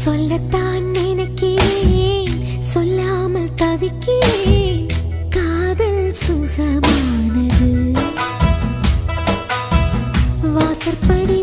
சொல்லத்தான் நினைக்கிறேன். சொல்லாமல் தவிக்கிறேன். காதல் சுகமானது. வாசற்படி